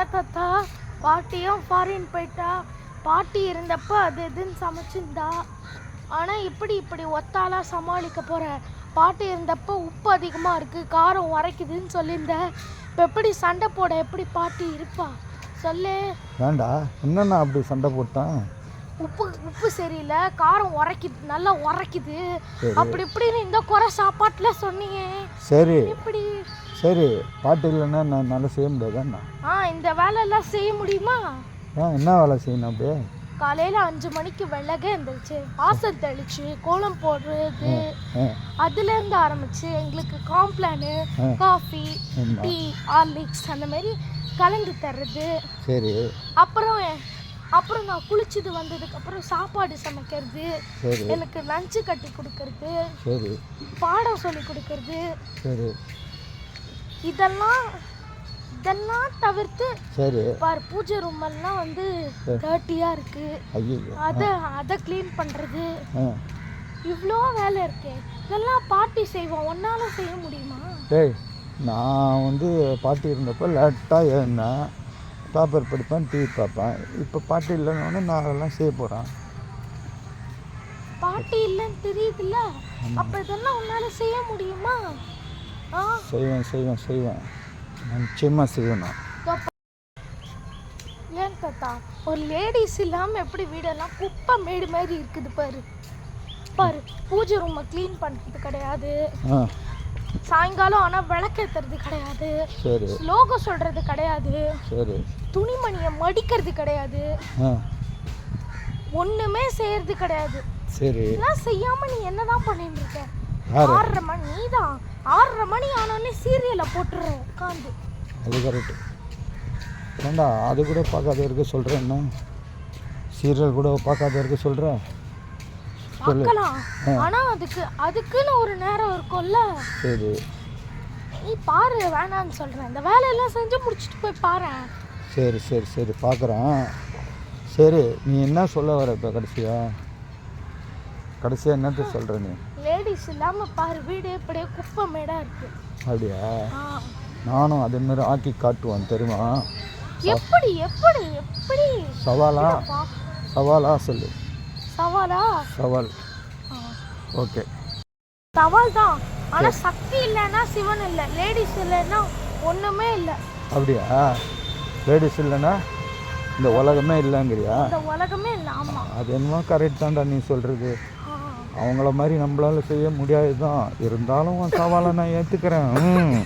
என்ன தாத்தா பாட்டியும் ஃபாரின் போயிட்டா. பாட்டி இருந்தப்ப அது இதுன்னு சமைச்சிருந்தா. ஆனால் இப்படி இப்படி ஒத்தாலாம் சமாளிக்க போற. பாட்டி இருந்தப்ப உப்பு அதிகமாக இருக்கு காரம் உரைக்குதுன்னு சொல்லியிருந்தேன் இப்போ எப்படி சண்டை போட எப்படி பாட்டி இருப்பா? சொல்லு. வேண்டா. என்னண்ணா அப்படி சண்டை போட்டான்? உப்பு உப்பு சரியில்லை காரம் உரைக்குது நல்லா உரைக்குது. அப்படி இப்படின்னு இந்த குறை சாப்பாட்டில் சொன்னீங்க. சரி. எப்படி சரி பாட்டு இல்லைன்னா நான் நல்லா செய்ய முடியாதாண்ணா ஆ இந்த வேலையெல்லாம் செய்ய முடியுமா? ஏன் என்ன வேலை செய்யணும் அப்படியே? காலையில் அஞ்சு மணிக்கு வெள்ளக எழுந்திரிச்சு வாசல் தெளிச்சு கோலம் போடுறது ஆ அதுலேருந்து ஆரம்பிச்சு எங்களுக்கு காம்ப்ளானு ஆ. காஃபி. டீ ஹார்லிக்ஸ் அந்த மாதிரி கலந்து தர்றது. சரி. அப்புறம் அப்புறம் நான் குளிச்சது வந்ததுக்கு அப்புறம் சாப்பாடு சமைக்கிறது எனக்கு லஞ்சு கட்டி கொடுக்கறது பாடம் சொல்லி கொடுக்கறது இதெல்லாம் இதெல்லாம் தவிர்த்து சரி. பார் பூஜை ரூம் எல்லாம் வந்து டர்ட்டியாக இருக்கு. அதை அதை க்ளீன் பண்ணுறது ஆ. இவ்வளோ வேலை இருக்கே. இதெல்லாம் பாட்டி செய்வோம். ஒன்னால செய்ய முடியுமா? டேய் நான் வந்து பாட்டி இருந்தப்போ லேட்டாக எழுந்தேன் பேப்பர் படிப்பேன் டிவி பார்ப்பேன். இப்போ பாட்டி இல்லைன்னு நான் அதெல்லாம் செய்ய போகிறேன் பாட்டி இல்லைன்னு தெரியுதுல்ல? அப்போ இதெல்லாம் உன்னால செய்ய முடியுமா? செய்வேன் செய்வேன் செய்வேன். நிச்சயமாக செய்வேன் நான். ஏன் தாத்தா? ஒரு லேடிஸ் இல்லாமல் எப்படி வீடெல்லாம் குப்பை மேடு மாதிரி இருக்குது பாரு. பாரு பூஜை ரூமை க்ளீன் பண்ணுறது கிடையாது. சாயங்காலம் ஆனால் விளக்கேற்றுறது கிடையாது. சரி. ஸ்லோகம் சொல்கிறது கிடையாது. சரி. துணிமணியை மடிக்கிறது கிடையாது. ஆ. ஒண்ணுமே செய்யறது கிடையாது. சரி. இதெல்லாம் செய்யாம நீ என்னதான் பண்ணிட்டு இருக்க? ஆறரை மணி நீதான். ஆறரை மணி ஆனோடனே சீரியலை போட்டுறேன் உட்காந்து. அது கரெக்டு ஏண்டா அது கூட பார்க்காத இருக்க சொல்கிறேன் என்ன? சீரியல் கூட பார்க்காத இருக்க சொல்கிறேன் பார்க்கலாம். ஆனா அதுக்கு அதுக்குன்னு ஒரு நேரம் இருக்கும்ல. சரி. நீ பாரு வேணான்னு சொல்றேன். இந்த வேலையெல்லாம் செஞ்சு முடிச்சுட்டு போய் பாரு சரி சரி சரி பார்க்குறேன். சரி நீ என்ன சொல்ல வர இப்போ கடைசியா? கடைசியாக என்னத்த சொல்கிற நீ? லேடிஸ் இல்லாம பாரு வீடு இப்படியே குப்பை மேடா இருக்கு. அப்படியா. நானும் அதே மாதிரி ஆக்கி காட்டுவேன் தெரியுமா? எப்படி எப்படி எப்படி? சவாலா? சவாலா சொல்லு. சவாலா? சவால். ஓகே. சவால் தான். ஆனா சக்தி இல்லைன்னா சிவன் இல்லை. லேடிஸ் இல்லைன்னா ஒண்ணுமே இல்லை. அப்படியா? லேடிஸ் இல்லைன்னா இந்த உலகமே இல்லைங்கிறியா? இந்த உலகமே இல்லை. ஆமா. அது என்னமோ கரெக்ட் தான்டா நீ சொல்கிறது. அவங்கள மாதிரி நம்மளால செய்ய முடியாது தான் இருந்தாலும் சவாலை நான் ஏற்றுக்கிறேன் ம்.